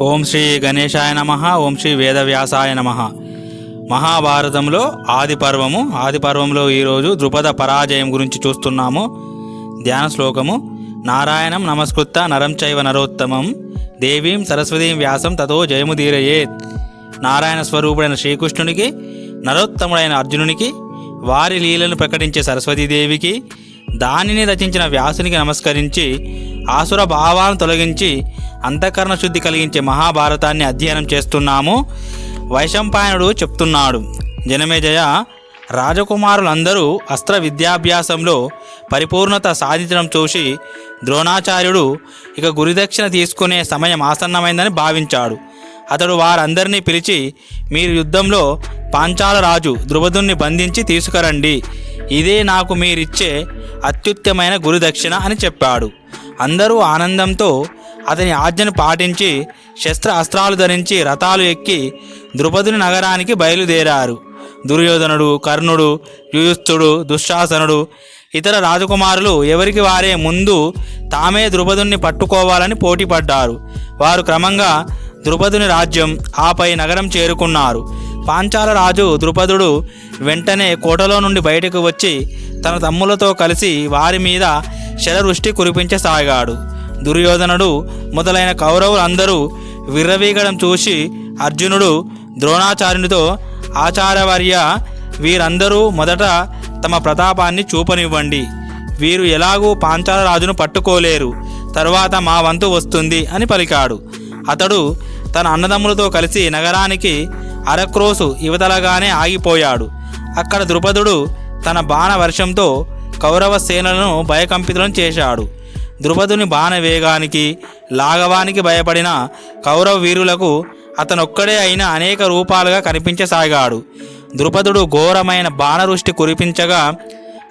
ఓం శ్రీ గణేశాయ నమ ఓం శ్రీ వేదవ్యాసాయ నమ. మహాభారతంలో ఆది పర్వము ఆది పర్వంలో ఈరోజు ద్రుపద పరాజయం గురించి చూస్తున్నాము. ధ్యాన శ్లోకము నారాయణం నమస్కృత నరం చైవ నరోత్తమం దేవీం సరస్వతీం వ్యాసం తతో జయముదీరయేత్. నారాయణ స్వరూపుడైన శ్రీకృష్ణునికి నరోత్తముడైన అర్జునునికి వారి లీలను ప్రకటించే సరస్వతీదేవికి దానిని రచించిన వ్యాసునికి నమస్కరించి ఆసుర భావాలను తొలగించి అంతఃకరణ శుద్ధి కలిగించే మహాభారతాన్ని అధ్యయనం చేస్తున్నాము. వైశంపాయనుడు చెప్తున్నాడు. జనమేజయ రాజకుమారులందరూ అస్త్ర విద్యాభ్యాసంలో పరిపూర్ణత సాధించడం చూసి ద్రోణాచార్యుడు ఇక గురుదక్షిణ తీసుకునే సమయం ఆసన్నమైందని భావించాడు. అతడు వారందరినీ పిలిచి మీరు యుద్ధంలో పాంచాల రాజు ద్రుపదుణ్ణి బంధించి తీసుకురండి. ఇదే నాకు మీరిచ్చే అత్యుత్తమైన గురుదక్షిణ అని చెప్పాడు. అందరూ ఆనందంతో అతని ఆజ్ఞను పాటించి శస్త్ర అస్త్రాలు ధరించి రథాలు ఎక్కి ద్రుపదుని నగరానికి బయలుదేరారు. దుర్యోధనుడు కర్ణుడు యుయుత్సుడు దుశ్శాసనుడు ఇతర రాజకుమారులు ఎవరికి వారే ముందు తామే ద్రుపదుని పట్టుకోవాలని పోటీపడ్డారు. వారు క్రమంగా ద్రుపదుని రాజ్యం ఆపై నగరం చేరుకున్నారు. పాంచాల రాజు ద్రుపదుడు వెంటనే కోటలో నుండి బయటకు వచ్చి తన తమ్ములతో కలిసి వారి మీద శరవృష్టి కురిపించసాగాడు దుర్యోధనుడు మొదలైన కౌరవులందరూ విర్రవీగడం చూసి అర్జునుడు ద్రోణాచార్యునితో ఆచార్యవర్య వీరందరూ మొదట తమ ప్రతాపాన్ని చూపనివ్వండి. వీరు ఎలాగూ పాంచాలరాజును పట్టుకోలేరు. తర్వాత మా వంతు వస్తుంది అని పలికాడు. అతడు తన అన్నదమ్ములతో కలిసి నగరానికి అరక్రోసు యువతలగానే ఆగిపోయాడు. అక్కడ ద్రుపదుడు తన బాణ వర్షంతో కౌరవ సేనలను భయకంపితులను చేశాడు. ద్రుపదుని బాణ వేగానికి లాఘవానికి భయపడిన కౌరవ వీరులకు అతనొక్కడే అయిన అనేక రూపాలుగా కనిపించసాగాడు. ద్రుపదుడు ఘోరమైన బాణవృష్టి కురిపించగా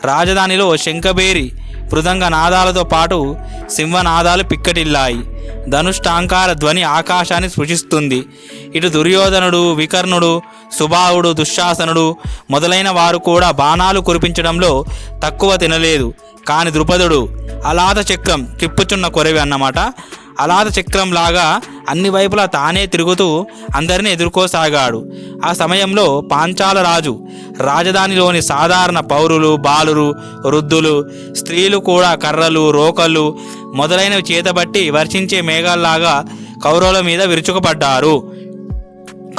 రాజధానిలో శంఖబేరి మృదంగ నాదాలతో పాటు సింహనాదాలు పిక్కటిల్లాయి. ధనుష్టాంకార ధ్వని ఆకాశాన్ని స్పృశిస్తుంది ఇటు దుర్యోధనుడు వికర్ణుడు సుబాహుడు దుశ్శాసనుడు మొదలైన వారు కూడా బాణాలు కురిపించడంలో తక్కువ తినలేదు. కాని ద్రుపదుడు అలాత చక్రం తిప్పుచున్న కొరవి అన్నమాట. అలాత చక్రంలాగా అన్ని వైపులా తానే తిరుగుతూ అందరిని ఎదుర్కోసాగాడు. ఆ సమయంలో పాంచాల రాజు రాజధానిలోని సాధారణ పౌరులు బాలురు వృద్ధులు స్త్రీలు కూడా కర్రలు రోకళ్ళు మొదలైనవి చేతబట్టి వర్షించే మేఘాల్లాగా కౌరవుల మీద విరుచుకుపడ్డారు.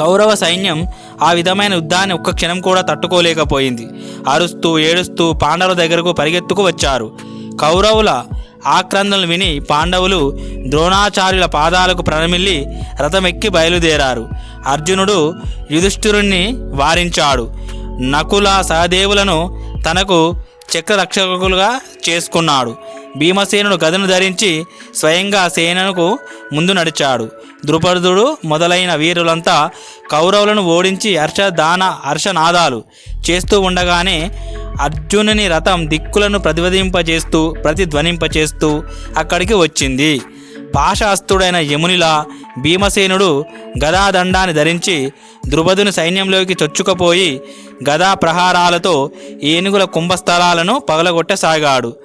కౌరవ సైన్యం ఆ విధమైన యుద్ధాన్ని ఒక్క క్షణం కూడా తట్టుకోలేకపోయింది. అరుస్తూ ఏడుస్తూ పాండవుల దగ్గరకు పరిగెత్తుకు వచ్చారు. కౌరవుల ఆక్రందనలు విని పాండవులు ద్రోణాచార్యుల పాదాలకు ప్రణమిల్లి రథమెక్కి బయలుదేరారు. అర్జునుడు యుధిష్ఠిరుణ్ణి వారించాడు. నకుల సహదేవులను తనకు చక్రరక్షకులుగా చేసుకున్నాడు. భీమసేనుడు గదను ధరించి స్వయంగా సేనకు ముందు నడిచాడు. ద్రుపదుడు మొదలైన వీరులంతా కౌరవులను ఓడించి హర్షదాన హర్షనాదాలు చేస్తూ ఉండగానే అర్జునుని రథం దిక్కులను ప్రతివదింపజేస్తూ ప్రతిధ్వనింపచేస్తూ అక్కడికి వచ్చింది. పాశాస్తుడైన యమునిలా భీమసేనుడు గదాదండాన్ని ధరించి ద్రుపదుని సైన్యంలోకి చొచ్చుకపోయి గదా ప్రహారాలతో ఏనుగుల కుంభస్థలాలను పగలగొట్టసాగాడు.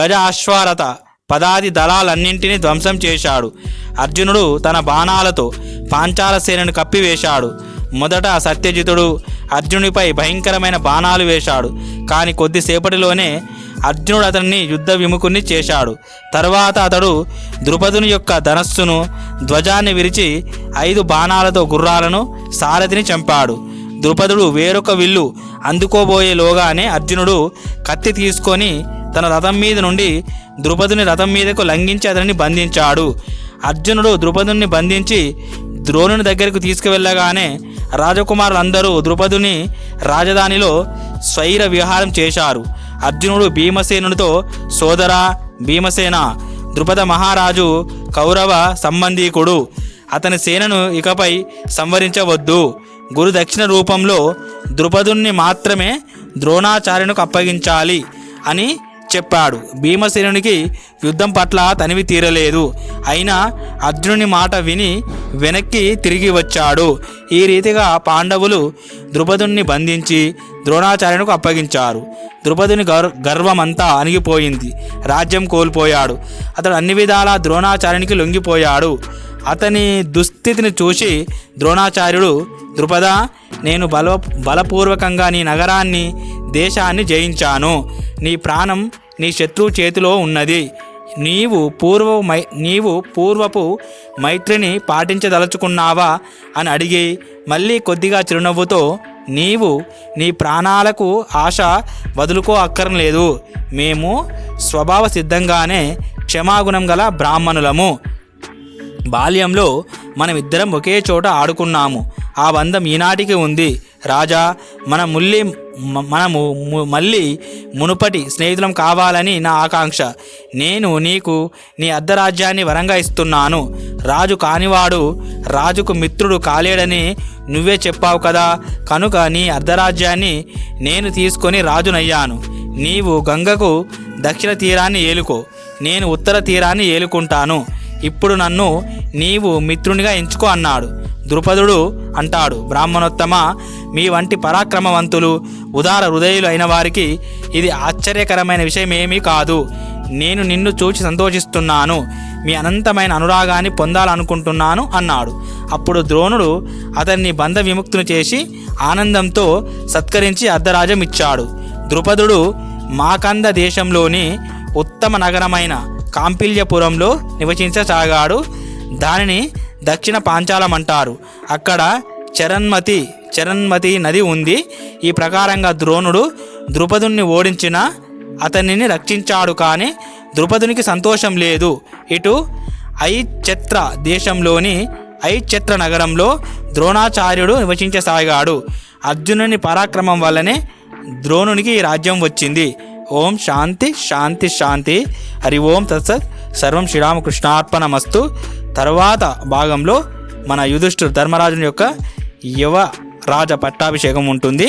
గజ అశ్వారథ పదాది దళాలన్నింటినీ ధ్వంసం చేశాడు. అర్జునుడు తన బాణాలతో పాంచాల సేనను కప్పివేశాడు. మొదట సత్యజితుడు అర్జునుడిపై భయంకరమైన బాణాలు వేశాడు. కానీ కొద్దిసేపటిలోనే అర్జునుడు అతన్ని యుద్ధ విముఖుని చేశాడు. తర్వాత అతడు ద్రుపదుని యొక్క ధనస్సును ధ్వజాన్ని విరిచి ఐదు బాణాలతో గుర్రాలను సారథిని చంపాడు. ద్రుపదుడు వేరొక విల్లు అందుకోబోయేలోగానే అర్జునుడు కత్తి తీసుకొని తన రథం మీద నుండి ద్రుపదుని రథం మీదకు లంఘించి అతనిని బంధించాడు. అర్జునుడు ద్రుపదుని బంధించి ద్రోణుని దగ్గరకు తీసుకువెళ్ళగానే రాజకుమారులందరూ ద్రుపదుని రాజధానిలో స్వైర విహారం చేశారు. అర్జునుడు భీమసేనునితో సోదరా భీమసేన ద్రుపద మహారాజు కౌరవ సంబంధీకుడు అతని సేనను ఇకపై సంవరించవద్దు. గురు దక్షిణ రూపంలో ద్రుపదుణ్ణి మాత్రమే ద్రోణాచార్యునికి అప్పగించాలి అని చెప్పాడు. భీమసేనునికి యుద్ధం పట్ల తనివి తీరలేదు. అయినా అర్జునుని మాట విని వెనక్కి తిరిగి వచ్చాడు. ఈ రీతిగా పాండవులు ద్రుపదుణ్ణి బంధించి ద్రోణాచార్యునికి అప్పగించారు. ద్రుపదుని గర్ గర్వమంతా అణిగిపోయింది. రాజ్యం కోల్పోయాడు. అతడు అన్ని విధాలా ద్రోణాచార్యునికి లొంగిపోయాడు. అతని దుస్థితిని చూసి ద్రోణాచార్యుడు ద్రుపద నేను బల బలపూర్వకంగా నీ నగరాన్ని దేశాన్ని జయించాను. నీ ప్రాణం నీ శత్రువు చేతిలో ఉన్నది. నీవు పూర్వ మై నీవు పూర్వపు మైత్రిని పాటించదలుచుకున్నావా? అని అడిగి మళ్ళీ కొద్దిగా చిరునవ్వుతో నీవు నీ ప్రాణాలకు ఆశ వదులుకో అక్కర్లేదు. మేము స్వభావ సిద్ధంగానే క్షమాగుణం గల బ్రాహ్మణులము. బాల్యంలో మనమిద్దరం ఒకే చోట ఆడుకున్నాము. ఆ బంధం ఈనాటికి ఉంది. రాజా మన ముల్లి మనము ము- మళ్ళీ మునుపటి స్నేహితులం కావాలని నా ఆకాంక్ష. నేను నీకు నీ అర్ధరాజ్యాన్ని వరంగా ఇస్తున్నాను. రాజు కానివాడు రాజుకు మిత్రుడు కాలేడని నువ్వే చెప్పావు కదా. కనుక నీ అర్ధరాజ్యాన్ని నేను తీసుకొని రాజునయ్యాను. నీవు గంగకు దక్షిణ తీరాన్ని ఏలుకో. నేను ఉత్తర తీరాన్ని ఏలుకుంటాను. ఇప్పుడు నన్ను నీవు మిత్రునిగా ఎంచుకో అన్నాడు. ద్రుపదుడు అంటాడు బ్రాహ్మణోత్తమ మీ వంటి పరాక్రమవంతులు ఉదార హృదయులు అయిన వారికి ఇది ఆశ్చర్యకరమైన విషయం ఏమీ కాదు. నేను నిన్ను చూచి సంతోషిస్తున్నాను. మీ అనంతమైన అనురాగాన్ని పొందాలనుకుంటున్నాను అన్నాడు. అప్పుడు ద్రోణుడు అతన్ని బంధ విముక్తుని చేసి ఆనందంతో సత్కరించి అర్ధరాజ్యం ఇచ్చాడు. ద్రుపదుడు మాకంద దేశంలోని ఉత్తమ నగరమైన కాంపిల్యపురంలో నివసించసాగాడు. దానిని దక్షిణ పాంచాలం అంటారు. అక్కడ చరణ్మతి చరణ్మతి నది ఉంది. ఈ ప్రకారంగా ద్రోణుడు ద్రుపదుణ్ణి ఓడించిన అతనిని రక్షించాడు కానీ ద్రుపదునికి సంతోషం లేదు. ఇటు ఐచత్ర దేశంలోని ఐచత్ర నగరంలో ద్రోణాచార్యుడు నివసించసాగాడు. అర్జునుని పరాక్రమం వల్లనే ద్రోణునికి ఈ రాజ్యం వచ్చింది. ఓం శాంతి శాంతి శాంతి. హరి ఓం తత్సత్. సర్వం శ్రీరామకృష్ణార్పణమస్తు. తర్వాత భాగంలో మన యుధిష్ఠిర్ ధర్మరాజుని యొక్క యువ రాజ పట్టాభిషేకం ఉంటుంది.